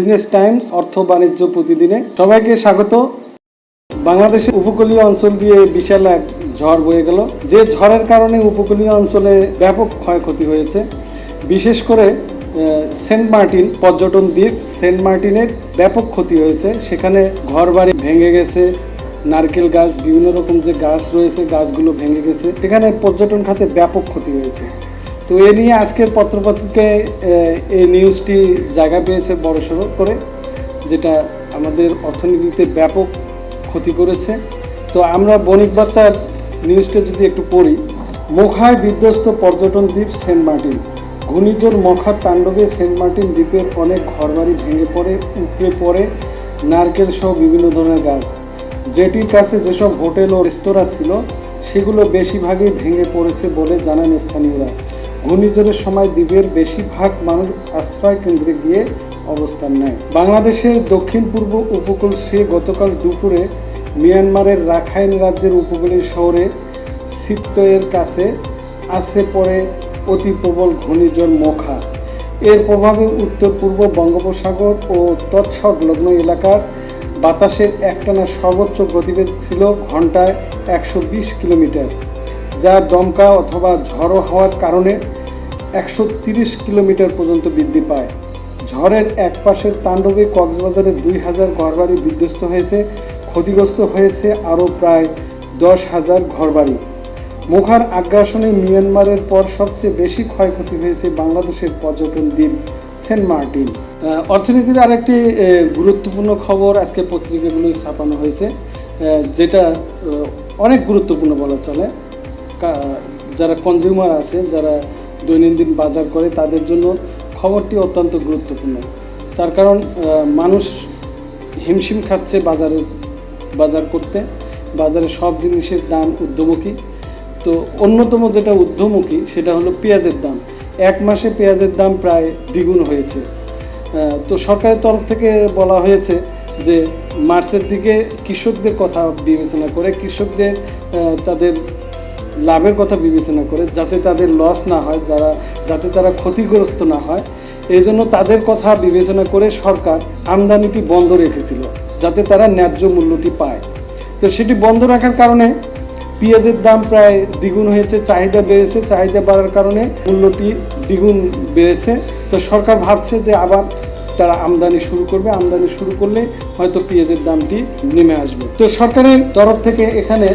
Business Times অর্থ বাণিজ্য প্রতিদিনে সবাইকে স্বাগত। বাংলাদেশের উপকূলীয় অঞ্চল দিয়ে বিশাল এক ঝড় বয়ে গেল। যে ঝড়ের কারণে উপকূলীয় অঞ্চলে ব্যাপক ক্ষয়ক্ষতি হয়েছে। বিশেষ করে সেন্ট মার্টিন, পর্যটন দ্বীপ সেন্ট মার্টিনের ব্যাপক ক্ষতি হয়েছে। সেখানে ঘরবাড়ি ভেঙে গেছে, নারকেল গাছ, বিভিন্ন রকম যে গাছ রয়েছে, গাছগুলো ভেঙে গেছে। সেখানে পর্যটন খাতে ব্যাপক ক্ষতি হয়েছে। তো এ নিয়ে আজকের পত্রপত্রিকায় এই নিউজটি জায়গা পেয়েছে বড়সড় করে, যেটা আমাদের অর্থনীতিতে ব্যাপক ক্ষতি করেছে। তো আমরা বণিক বার্তার নিউজটা যদি একটু পড়ি মোখায় বিধ্বস্ত পর্যটন দ্বীপ সেন্ট মার্টিন। ঘূর্ণিঝড় মখার তাণ্ডবে সেন্ট মার্টিন দ্বীপের অনেক ঘরবাড়ি ভেঙে পড়ে, উপড়ে পড়ে নারকেল সহ বিভিন্ন ধরনের গাছ। যেটির কাছে যেসব হোটেল ও রেস্তোরাঁ ছিল, সেগুলো বেশিরভাগই ভেঙে পড়েছে বলে জানান স্থানীয়রা। ঘূর্ণিঝড়ের সময় দ্বীপের বেশিরভাগ মানুষ আশ্রয় কেন্দ্রে গিয়ে অবস্থান নেয়। বাংলাদেশের দক্ষিণ পূর্ব উপকূল ছুঁয়ে গতকাল দুপুরে মিয়ানমারের রাখাইন রাজ্যের উপকূলীয় শহরে সিত্তয়ের কাছে আশ্রে পড়ে অতি প্রবল ঘূর্ণিঝড় মোখা। এর প্রভাবে উত্তর পূর্ব বঙ্গোপসাগর ও তৎসংলগ্ন এলাকার বাতাসের একটানা সর্বোচ্চ গতিবেগ ছিল ঘন্টায় একশো বিশ কিলোমিটার। যা দমকা অথবা ঝড়ো হওয়ার কারণে একশো তিরিশ কিলোমিটার পর্যন্ত বৃদ্ধি পায়। ঝড়ের এক পাশের তাণ্ডবে কক্সবাজারে দুই হাজার ঘরবাড়ি বিধ্বস্ত হয়েছে, ক্ষতিগ্রস্ত হয়েছে আরও প্রায় দশ হাজার ঘরবাড়ি। মুখার আগ্রাসনে মিয়ানমারের পর সবচেয়ে বেশি ক্ষয়ক্ষতি হয়েছে বাংলাদেশের পর্যটন দ্বীপ সেন্ট মার্টিন। অর্থনীতির আরেকটি গুরুত্বপূর্ণ খবর আজকে পত্রিকাগুলোয় ছাপানো হয়েছে যেটা অনেক গুরুত্বপূর্ণ বলা চলে। যারা কনজিউমার আছে, যারা দৈনন্দিন বাজার করে, তাদের জন্য খবরটি অত্যন্ত গুরুত্বপূর্ণ। তার কারণ মানুষ হিমশিম খাচ্ছে বাজারে, বাজার করতে। বাজারে সব জিনিসের দাম ঊর্ধ্বমুখী। তো অন্যতম যেটা ঊর্ধ্বমুখী, সেটা হলো পেঁয়াজের দাম। এক মাসে পেঁয়াজের দাম প্রায় দ্বিগুণ হয়েছে। তো সরকারের তরফ থেকে বলা হয়েছে যে, মার্চের দিকে কৃষকদের কথা বিবেচনা করে, কৃষকদের তাদের লাভের কথা বিবেচনা করে যাতে তাদের লস না হয়, যারা, যাতে তারা ক্ষতিগ্রস্ত না হয় এই জন্য তাদের কথা বিবেচনা করে সরকার আমদানিটি বন্ধ রেখেছিল, যাতে তারা ন্যায্য মূল্যটি পায়। তো সেটি বন্ধ রাখার কারণে পেঁয়াজের দাম প্রায় দ্বিগুণ হয়েছে, চাহিদা বেড়েছে, চাহিদা বাড়ার কারণে মূল্যটি দ্বিগুণ বেড়েছে। তো সরকার ভাবছে যে আবার তারা আমদানি শুরু করবে। আমদানি শুরু করলে হয়তো পেঁয়াজের দামটি নেমে আসবে। তো সরকারের তরফ থেকে এখানে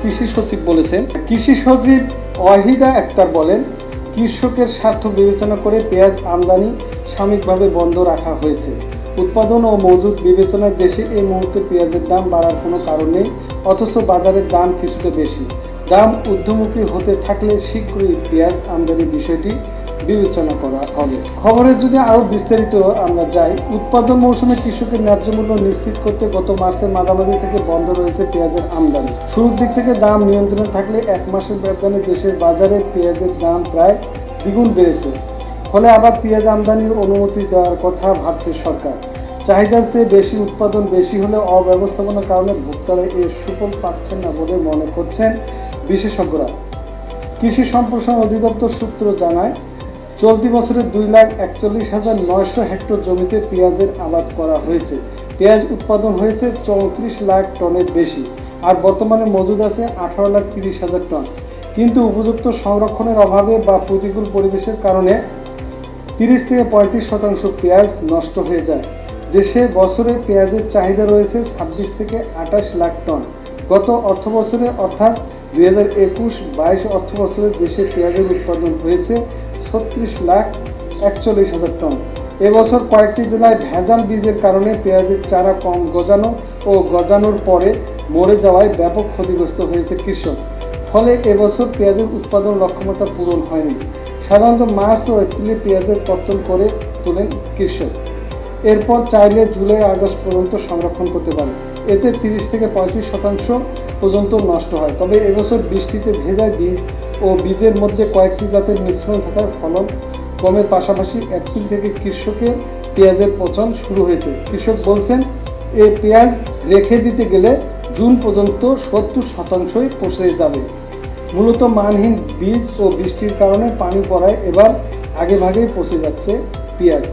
কৃষি সচিব বলেছেন, কৃষি সচিব অহিদা আক্তার বলেন, কৃষকের স্বার্থ বিবেচনা করে পেঁয়াজ আমদানি সাময়িকভাবে বন্ধ রাখা হয়েছে। উৎপাদন ও মজুদ বিবেচনায় দেশে এই মুহূর্তে পেঁয়াজের দাম বাড়ার কোনো কারণ নেই, অথচ বাজারের দাম কিছুটা বেশি। দাম ঊর্ধ্বমুখী হতে থাকলে শীঘ্রই পেঁয়াজ আমদানির বিষয়টি বিবেচনা করা হবে। খবরের যদি আরও বিস্তারিত আমরা যাই, উৎপাদন মৌসুমে কৃষকের ন্যায্য মূল্য নিশ্চিত করতে গত মাসের মাঝামাঝি থেকে বন্ধ রয়েছে পেঁয়াজের আমদানি। শুরুর দিক থেকে দাম নিয়ন্ত্রণে থাকলে এক মাসের ব্যবধানে দেশের বাজারে পেঁয়াজের দাম প্রায় দ্বিগুণ বেড়েছে। ফলে আবার পেঁয়াজ আমদানির অনুমতি দেওয়ার কথা ভাবছে সরকার। চাহিদার চেয়ে বেশি উৎপাদন বেশি হলে অব্যবস্থাপনার কারণে ভোক্তারা এর সুফল পাচ্ছেন না বলে মনে করছেন বিশেষজ্ঞরা। কৃষি সম্প্রসারণ অধিদপ্তর সূত্র জানায় চলতি বছরে দুই লাখ একচল্লিশ হাজার নয়শো হেক্টর জমিতে পেঁয়াজের আবাদ করা হয়েছে। পেঁয়াজ উৎপাদন হয়েছে চৌত্রিশ লাখ টনের বেশি, আর বর্তমানে মজুদ আছে আঠারো লাখ তিরিশ হাজার টন। কিন্তু উপযুক্ত সংরক্ষণের অভাবে বা প্রতিকূল পরিবেশের কারণে তিরিশ থেকে পঁয়ত্রিশ শতাংশ পেঁয়াজ নষ্ট হয়ে যায়। দেশে বছরে পেঁয়াজের চাহিদা রয়েছে ছাব্বিশ থেকে আঠাশ লাখ টন। গত অর্থ বছরে অর্থাৎ দুই হাজার একুশ বাইশ অর্থ বছরে দেশে পেঁয়াজের উৎপাদন হয়েছে ছত্রিশ লাখ একচল্লিশ হাজার টন। এবছর কয়েকটি জেলায় ভেজাল বীজের কারণে পেঁয়াজের চারা কম গজানো ও গজানোর পরে মরে যাওয়ায় ব্যাপক ক্ষতিগ্রস্ত হয়েছে কৃষক। ফলে এবছর পেঁয়াজের উৎপাদন লক্ষ্যমাত্রা পূরণ হয়নি। সাধারণত মার্চ ও এপ্রিলে পেঁয়াজের কর্তন করে তোলেন কৃষক। এরপর চাইলে জুলাই, আগস্ট পর্যন্ত সংরক্ষণ করতে পারে। এতে তিরিশ থেকে পঁয়ত্রিশ শতাংশ পর্যন্ত নষ্ট হয়। তবে এবছর বৃষ্টিতে ভেজা বীজ ও বীজের মধ্যে কয়েকটি জাতের মিশ্রণ থাকার ফলন কমের পাশাপাশি এপ্রিল থেকে কৃষকের পেঁয়াজের পচন শুরু হয়েছে। কৃষক বলছেন এই পেঁয়াজ রেখে দিতে গেলে জুন পর্যন্ত সত্তর শতাংশই পচে যাবে। মূলত মানহীন বীজ ও বৃষ্টির কারণে পানি পড়ায় এবার আগে ভাগেই পচে যাচ্ছে পেঁয়াজ।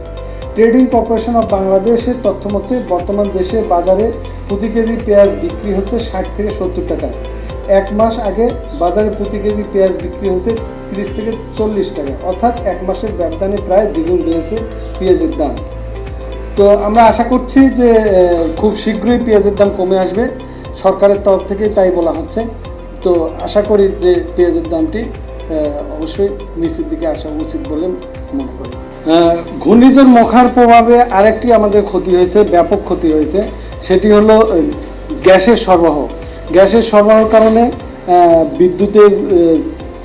ট্রেডিং কর্পোরেশন অফ বাংলাদেশের তথ্য মতে বর্তমান দেশে বাজারে প্রতি কেজি পেঁয়াজ বিক্রি হচ্ছে ষাট থেকে সত্তর টাকায় এক মাস আগে বাজারে প্রতি কেজি পেঁয়াজ বিক্রি হয়েছে তিরিশ থেকে চল্লিশ টাকা। অর্থাৎ এক মাসের ব্যবধানে প্রায় দ্বিগুণ বেড়েছে পেঁয়াজের দাম। তো আমরা আশা করছি যে খুব শীঘ্রই পেঁয়াজের দাম কমে আসবে। সরকারের তরফ থেকেই তাই বলা হচ্ছে। তো আশা করি যে পেঁয়াজের দামটি অবশ্যই নিচের দিকে আসা উচিত বলে মনে করি। ঘূর্ণিঝড় মখার প্রভাবে আরেকটি আমাদের ক্ষতি হয়েছে, ব্যাপক ক্ষতি হয়েছে। সেটি হলো গ্যাসের সরবরাহ। গ্যাসের সরবরাহের কারণে বিদ্যুতের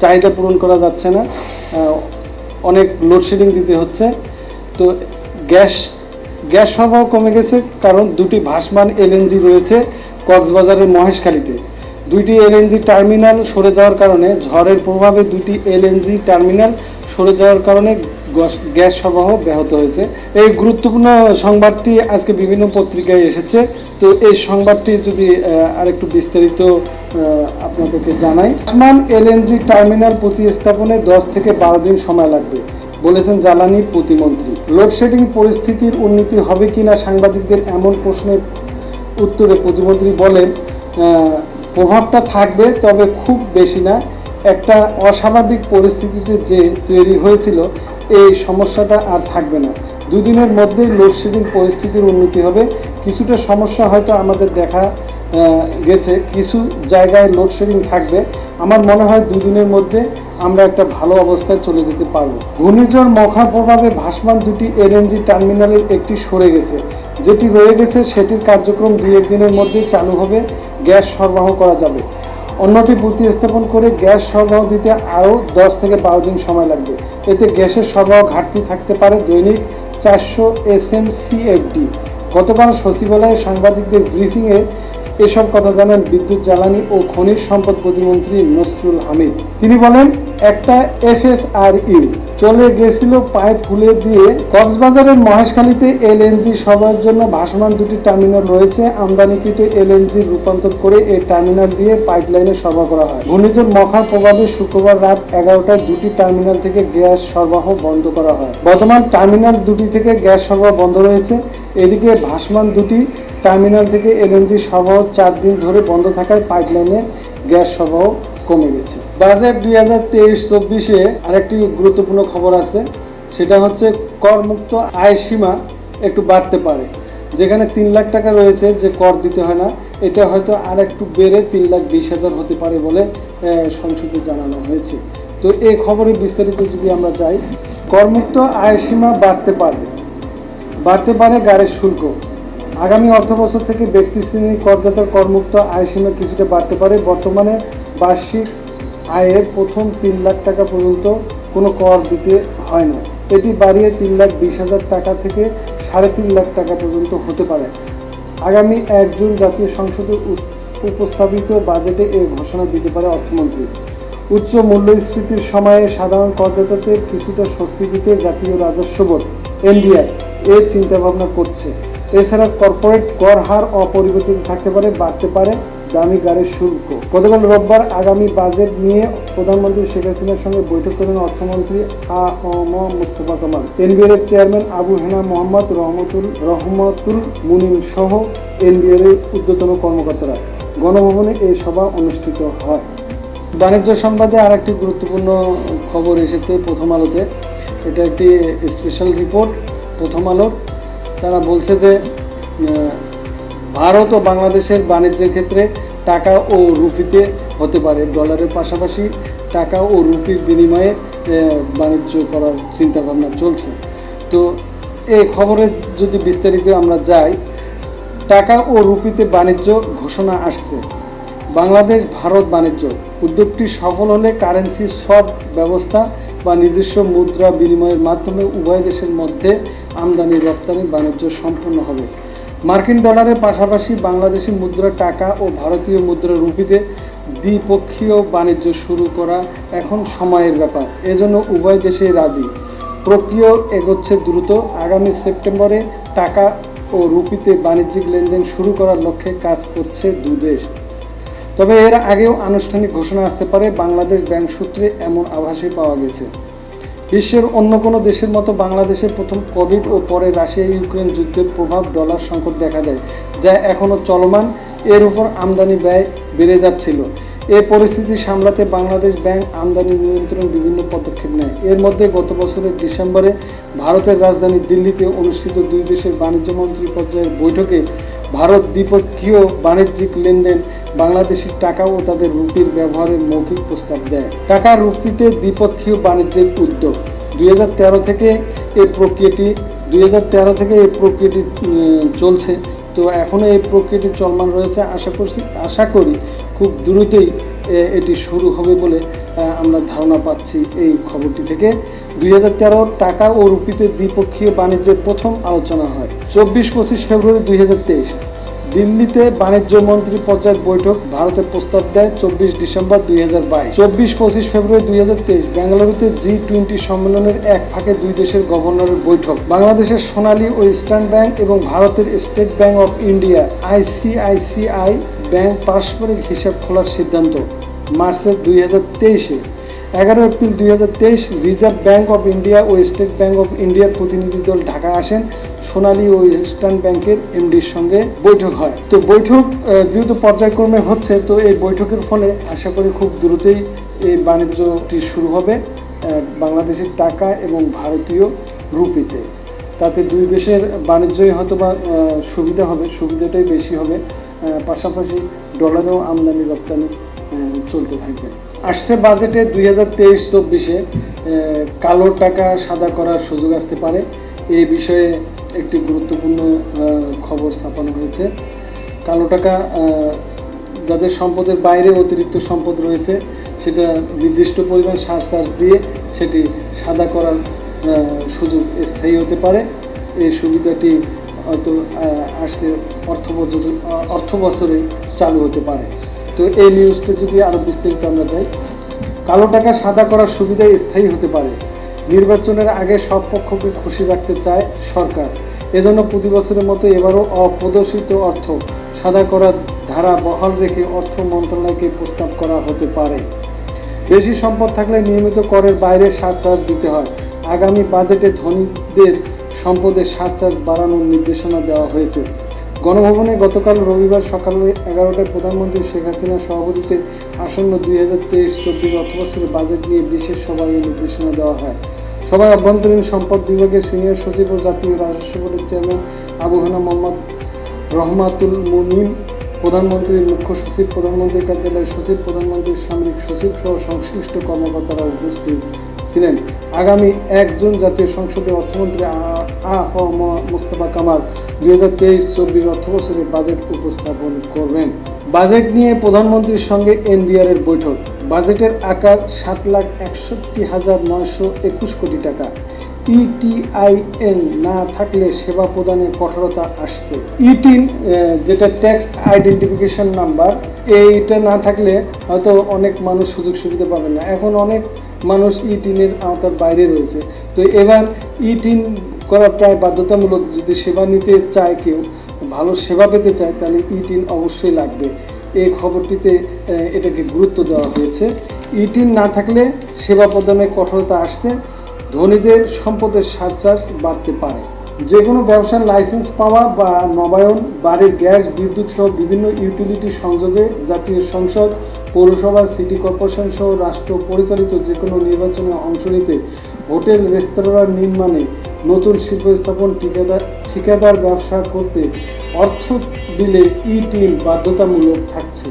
চাহিদা পূরণ করা যাচ্ছে না। অনেক লোডশেডিং দিতে হচ্ছে। তো গ্যাস গ্যাস সরবরাহ কমে গেছে কারণ দুটি ভাসমান এলএনজি রয়েছে কক্সবাজারের মহেশখালীতে। দুইটি এলএনজি টার্মিনাল সরে যাওয়ার কারণে, ঝড়ের প্রভাবে দুটি এলএনজি টার্মিনাল সরে যাওয়ার কারণে গ্যাস- সরবরাহ ব্যাহত হয়েছে। এই গুরুত্বপূর্ণ সংবাদটি আজকে বিভিন্ন পত্রিকায় এসেছে। তো এই সংবাদটি যদি আরেকটু বিস্তারিত আপনাদেরকে জানাই। ভাসমান এলএনজি টার্মিনাল প্রতিস্থাপনে দশ থেকে বারো দিন সময় লাগবে, বলেছেন জ্বালানি প্রতিমন্ত্রী। লোডশেডিং পরিস্থিতির উন্নতি হবে কিনা সাংবাদিকদের এমন প্রশ্নের উত্তরে প্রতিমন্ত্রী বলেন প্রভাবটা থাকবে, তবে খুব বেশি না। একটা অস্বাভাবিক পরিস্থিতিতে যে তৈরি হয়েছিল এই সমস্যাটা আর থাকবে না। দুদিনের মধ্যেই লোডশেডিং পরিস্থিতির উন্নতি হবে। কিছুটা সমস্যা হয়তো আমাদের দেখা গেছে। কিছু জায়গায় লোডশেডিং থাকবে। আমার মনে হয় দুদিনের মধ্যে আমরা একটা ভালো অবস্থায় চলে যেতে পারব। ঘূর্ণিঝড় মখার প্রভাবে ভাসমান দুটি এলএনজি টার্মিনালের একটি সরে গেছে। যেটি রয়ে গেছে, সেটির কার্যক্রম দুই একদিনের মধ্যে চালু হবে। গ্যাস সরবরাহ করা যাবে। অন্যটি প্রতিস্থাপন করে গ্যাস সরবরাহ দিতে আরও দশ থেকে বারো দিন সময় লাগবে। এতে গ্যাসের সরবরাহ ঘাটতি থাকতে পারে দৈনিক চারশো এস এম সিএফডি গতকাল সচিবালয়ে সাংবাদিকদের ব্রিফিংয়ে এসব কথা জানান বিদ্যুৎ, জ্বালানি ও খনিজ সম্পদ প্রতিমন্ত্রী নসরুল হামিদ। তিনি বলেন, একটা এফএসআরইউ চলে গেছিল পাইপ খুলে দিয়ে। কক্সবাজারের মহেশখালীতে এলএনজি সরবরাহের জন্য ভাসমান দুটি টার্মিনাল রয়েছে। আমদানিকৃত এলএনজি রূপান্তর করে এই টার্মিনাল দিয়ে পাইপলাইনে সরবরাহ করা হয়। ঘূর্ণিঝড় মখার প্রভাবে শুক্রবার রাত এগারোটায় দুটি টার্মিনাল থেকে গ্যাস সরবরাহ বন্ধ করা হয়। বর্তমান টার্মিনাল দুটি থেকে গ্যাস সরবরাহ বন্ধ রয়েছে। এদিকে ভাসমান দুটি টার্মিনাল থেকে এলএনজি সরবরাহ চার দিন ধরে বন্ধ থাকায় পাইপলাইনে গ্যাস সরবরাহ কমে গেছে। বাজেট দুই হাজার তেইশ চব্বিশে আরেকটি গুরুত্বপূর্ণ খবর আছে, সেটা হচ্ছে করমুক্ত আয় সীমা একটু বাড়তে পারে। যেখানে তিন লাখ টাকা রয়েছে যে কর দিতে হয় না, এটা হয়তো আর একটু বেড়ে তিন লাখ বিশ হাজার হতে পারে বলে সংসদে জানানো হয়েছে। তো এই খবরে বিস্তারিত যদি আমরা যাই, করমুক্ত আয় সীমা বাড়তে পারে। বাড়তে পারে গাড়ির শুল্ক। আগামী অর্থবছর থেকে ব্যক্তি শ্রেণির করদাতার করমুক্ত আয় সীমা কিছুটা বাড়তে পারে। বর্তমানে বার্ষিক আয়ের প্রথম তিন লাখ টাকা পর্যন্ত কোনো কর দিতে হয় না। এটি বাড়িয়ে তিন লাখ বিশ হাজার টাকা থেকে সাড়ে তিন লাখ টাকা পর্যন্ত হতে পারে। আগামী এক জুন জাতীয় সংসদে উপস্থাপিত বাজেটে এ ঘোষণা দিতে পারে অর্থমন্ত্রী। উচ্চ মূল্যস্ফীতির সময়ে সাধারণ করদাতাদের কিছুটা স্বস্তি দিতে জাতীয় রাজস্ব বোর্ড এনবিআই এর চিন্তাভাবনা করছে। এছাড়া কর্পোরেট কর হার অপরিবর্তিত থাকতে পারে, বাড়তে পারে, দামি গাড়ির শুল্ক। গতকাল রোববার আগামী বাজেট নিয়ে প্রধানমন্ত্রী শেখ হাসিনার সঙ্গে বৈঠক করেন অর্থমন্ত্রী আ ম মুস্তফা কামাল। এনবিআর এর চেয়ারম্যান আবু হেনা মোহাম্মদ রহমতুল রহমতুল মুনিম সহ এনবিআর এর ঊর্ধ্বতন কর্মকর্তারা গণভবনে এই সভা অনুষ্ঠিত হয়। বাণিজ্য সংবাদে আর একটি গুরুত্বপূর্ণ খবর এসেছে প্রথম আলোতে। এটা একটি স্পেশাল রিপোর্ট প্রথম আলো। তারা বলছে যে ভারত ও বাংলাদেশের বাণিজ্যের ক্ষেত্রে টাকা ও রুপিতে হতে পারে। ডলারের পাশাপাশি টাকা ও রুপির বিনিময়ে বাণিজ্য করার চিন্তাভাবনা চলছে। তো এই খবরে যদি বিস্তারিত আমরা যাই, টাকা ও রুপিতে বাণিজ্য ঘোষণা আসছে। বাংলাদেশ ভারত বাণিজ্য। উদ্যোগটি সফল হলে কারেন্সি সব ব্যবস্থা বা নিজস্ব মুদ্রা বিনিময়ের মাধ্যমে উভয় দেশের মধ্যে আমদানি, রপ্তানি, বাণিজ্য সম্পন্ন হবে। মার্কিন ডলারের পাশাপাশি বাংলাদেশি মুদ্রা টাকা ও ভারতীয় মুদ্রা রুপিতে দ্বিপক্ষীয় বাণিজ্য শুরু করা এখন সময়ের ব্যাপার। এজন্য উভয় দেশেই রাজি। প্রক্রিয়া এগোচ্ছে দ্রুত। আগামী সেপ্টেম্বরে টাকা ও রুপিতে বাণিজ্যিক লেনদেন শুরু করার লক্ষ্যে কাজ করছে দু দেশ। তবে এর আগেও আনুষ্ঠানিক ঘোষণা আসতে পারে, বাংলাদেশ ব্যাংক সূত্রে এমন আভাসই পাওয়া গেছে। বিশ্বের অন্য কোনো দেশের মতো বাংলাদেশে প্রথম কোভিড ও পরে রাশিয়া ইউক্রেন যুদ্ধের প্রভাব ডলার সংকট দেখা দেয়, যা এখনও চলমান। এর উপর আমদানি ব্যয় বেড়ে যাচ্ছিল। এই পরিস্থিতি সামলাতে বাংলাদেশ ব্যাংক আমদানি নিয়ন্ত্রণ বিভিন্ন পদক্ষেপ নেয়। এর মধ্যে গত বছরের ডিসেম্বরে ভারতের রাজধানী দিল্লিতে অনুষ্ঠিত দুই দেশের বাণিজ্য মন্ত্রী পর্যায়ের বৈঠকে ভারত দ্বিপক্ষীয় বাণিজ্যিক লেনদেন বাংলাদেশি টাকা ও তাদের রুপির ব্যবহারের মৌখিক প্রস্তাব দেয়। টাকা রুপিতে দ্বিপক্ষীয় বাণিজ্যের উদ্যোগ। দুই হাজার তেরো থেকে এই প্রক্রিয়াটি, দুই হাজার তেরো থেকে এই প্রক্রিয়াটি চলছে। তো এখনও এই প্রক্রিয়াটি চলমান রয়েছে। আশা করছি, আশা করি খুব দ্রুতই এটি শুরু হবে বলে আমরা ধারণা পাচ্ছি এই খবরটি থেকে। দুই হাজার তেরো টাকা ও রুপিতে দ্বিপক্ষীয় বাণিজ্যের প্রথম আলোচনা হয়। চব্বিশ পঁচিশ ফেব্রুয়ারি দুই হাজার তেইশ, দিল্লিতে বাণিজ্য মন্ত্রী পর্যায়ের বৈঠক, ভারতের প্রস্তাব দেয় চব্বিশ ডিসেম্বর দুই হাজার বাইশ। চব্বিশ পঁচিশ ফেব্রুয়ারি দুই হাজার তেইশ বেঙ্গালুরুতে জি টোয়েন্টি সম্মেলনের এক ফাঁকে দুই দেশের গভর্নরের বৈঠক। বাংলাদেশের সোনালী ও ইস্টার্ন ব্যাংক এবং ভারতের state bank of India, ICICI bank পারস্পরিক হিসাব খোলার সিদ্ধান্ত। মার্চের দুই হাজার তেইশে। এগারো এপ্রিল দুই হাজার তেইশ, রিজার্ভ ব্যাঙ্ক অফ ইন্ডিয়া ও স্টেট ব্যাঙ্ক অফ ইন্ডিয়ার প্রতিনিধি দল ঢাকা আসেন। সোনালী ও ইস্টার্ন ব্যাংকের এমডির সঙ্গে বৈঠক হয়। তো বৈঠক যেহেতু পর্যায়ক্রমে হচ্ছে, তো এই বৈঠকের ফলে আশা করি খুব দ্রুতই এই বাণিজ্যটি শুরু হবে বাংলাদেশের টাকা এবং ভারতীয় রুপিতে। তাতে দুই দেশের বাণিজ্যই হয়তো বা সুবিধা হবে, সুবিধাটাই বেশি হবে। পাশাপাশি ডলারেও আমদানি রপ্তানি চলতে থাকবে আসছে বাজেটে দুই হাজার তেইশ, চব্বিশে কালো টাকা সাদা করার সুযোগ আসতে পারে। এই বিষয়ে একটি গুরুত্বপূর্ণ খবর ছাপানো হয়েছে। কালো টাকা যাদের সম্পদের বাইরে অতিরিক্ত সম্পদ রয়েছে, সেটা নির্দিষ্ট পরিমাণ সার চার্জ দিয়ে সেটি সাদা করার সুযোগ স্থায়ী হতে পারে। এই সুবিধাটি হয়তো আসছে অর্থ বছর অর্থ বছরে চালু হতে পারে। তো এই নিউজটা যদি আরও বিস্তারিত আমরা যাই, কালো টাকা সাদা করার সুবিধা স্থায়ী হতে পারে। নির্বাচনের আগে সব পক্ষকে খুশি রাখতে চায় সরকার। এজন্য প্রতি বছরের মতো এবারও অপ্রদর্শিত অর্থ সাদা করার ধারা বহাল রেখে অর্থ মন্ত্রণালয়কে প্রস্তাব করা হতে পারে। বেশি সম্পদ থাকলে নিয়মিত করের বাইরে সারচার্জ দিতে হয়। আগামী বাজেটে ধনীদের সম্পদের সারচার্জ বাড়ানোর নির্দেশনা দেওয়া হয়েছে। গণভবনে গতকাল রবিবার সকালে এগারোটায় প্রধানমন্ত্রী শেখ হাসিনার সভাপতিত্বে আসন্ন দুই হাজার তেইশ চব্বিশ অর্থবছরের বাজেট নিয়ে বিশেষ সভায় নির্দেশনা দেওয়া হয়। সভায় অভ্যন্তরীণ সম্পদ বিভাগের সিনিয়র সচিব ও জাতীয় রাজস্ব বোর্ডের চেয়ারম্যান আবু হানা মোহাম্মদ রহমাতুল মুনিম, প্রধানমন্ত্রীর মুখ্য সচিব, প্রধানমন্ত্রীর কার্যালয়ের সচিব, প্রধানমন্ত্রীর সামরিক সচিব সহ সংশ্লিষ্ট কর্মকর্তারা উপস্থিত। ছিলেন। আগামী এক জুন জাতীয় সংসদে অর্থমন্ত্রী আ- ম- মোস্তফা কামাল দুই হাজার তেইশ, চব্বিশ অর্থবছরে বাজেট উপস্থাপন করবেন। বাজেট নিয়ে প্রধানমন্ত্রীর সঙ্গে এনবিআর এর বৈঠক। বাজেটের আকার সাত লাখ একষট্টি হাজার নয়শো একুশ কোটি টাকা। ইটিআইএন না থাকলে সেবা প্রদানের কঠোরতা আসছে। ইটিন যেটা ট্যাক্স আইডেন্টিফিকেশন নাম্বার, এইটা না থাকলে হয়তো অনেক মানুষ সুযোগ সুবিধা পাবে না। এখন অনেক মানুষ ই টিনের আওতার বাইরে রয়েছে। তো এবার ই টিন করা প্রায় বাধ্যতামূলক যদি সেবা নিতে চায় কেউ, ভালো সেবা পেতে চায়, তাহলে ই টিন অবশ্যই লাগবে। এই খবরটিতে এটাকে গুরুত্ব দেওয়া হয়েছে। ই টিন না থাকলে সেবা প্রদানে কঠোরতা আসছে, ধনীদের সম্পদের সারচার্জ বাড়তে পারে। যে কোনো ব্যবসার লাইসেন্স পাওয়া বা নবায়ন, বাড়ির গ্যাস, বিদ্যুৎ সহ বিভিন্ন ইউটিলিটি সংযোগে জাতীয় সংসদ, পৌরসভা, সিটি কর্পোরেশন সহ রাষ্ট্র পরিচালিত যে কোনো নির্বাচনে অংশ নিতে হোটেল রেস্তোরাঁ নির্মাণে নতুন শিল্প স্থাপন, ঠিকাদার ঠিকাদার ব্যবসা করতে অর্থ দিলে ই টিম বাধ্যতামূলক থাকছে।